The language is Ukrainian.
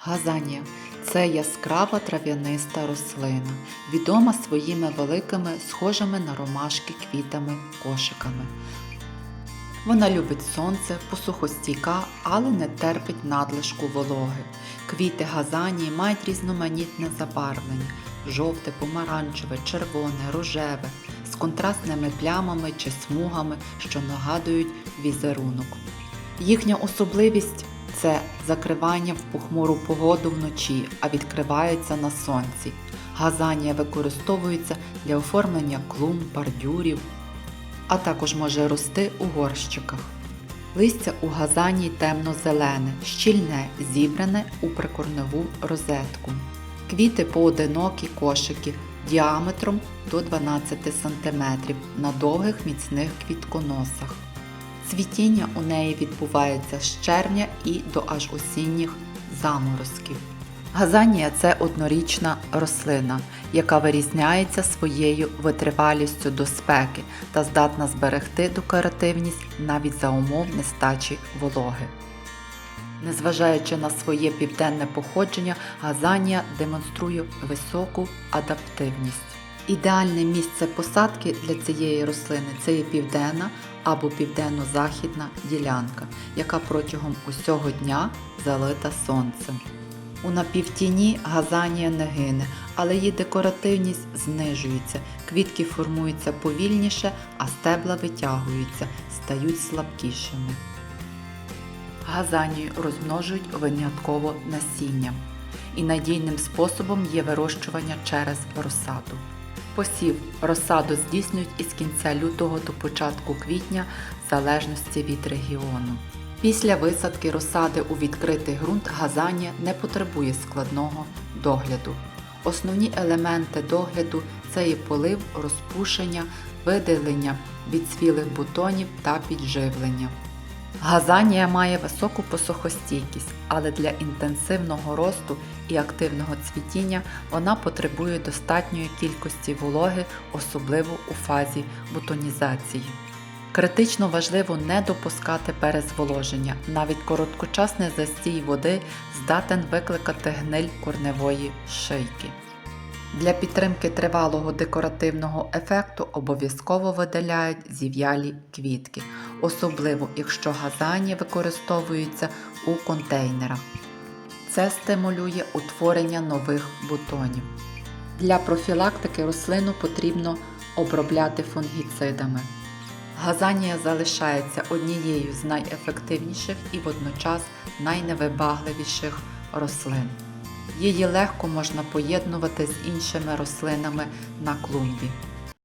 Газанія це яскрава трав'яниста рослина, відома своїми великими, схожими на ромашки квітами, кошиками. Вона любить сонце, посухостійка, але не терпить надлишку вологи. Квіти газанії мають різноманітне забарвлення жовте, помаранчеве, червоне, рожеве, з контрастними плямами чи смугами, що нагадують візерунок. Їхня особливість це закривання в похмуру погоду вночі, а відкриваються на сонці. Газанія використовується для оформлення клумб, бордюрів, а також може рости у горщиках. Листя у газанії темно-зелене, щільне, зібране у прикорневу розетку. Квіти поодинокі кошики діаметром до 12 см на довгих міцних квітконосах. Цвітіння у неї відбувається з червня і до аж осінніх заморозків. Газанія це однорічна рослина, яка вирізняється своєю витривалістю до спеки та здатна зберегти декоративність навіть за умов нестачі вологи. Незважаючи на своє південне походження, газанія демонструє високу адаптивність. Ідеальне місце посадки для цієї рослини це є південна або південно-західна ділянка, яка протягом усього дня залита сонцем. У напівтіні газанія не гине, але її декоративність знижується, квітки формуються повільніше, а стебла витягуються, стають слабкішими. Газанію розмножують винятково насінням, і надійним способом є вирощування через розсаду. Посів розсаду здійснюють із кінця лютого до початку квітня в залежності від регіону. Після висадки розсади у відкритий ґрунт газанія не потребує складного догляду. Основні елементи догляду це є полив, розпушення, видалення відсвілих бутонів та підживлення. Газанія має високу посухостійкість, але для інтенсивного росту і активного цвітіння вона потребує достатньої кількості вологи, особливо у фазі бутонізації. Критично важливо не допускати перезволоження. Навіть короткочасний застій води здатен викликати гниль корневої шийки. Для підтримки тривалого декоративного ефекту обов'язково видаляють зів'ялі квітки, особливо якщо газані використовуються у контейнерах. Це стимулює утворення нових бутонів. Для профілактики рослину потрібно обробляти фунгіцидами. Газанія залишається однією з найефективніших і водночас найневибагливіших рослин. Її легко можна поєднувати з іншими рослинами на клумбі.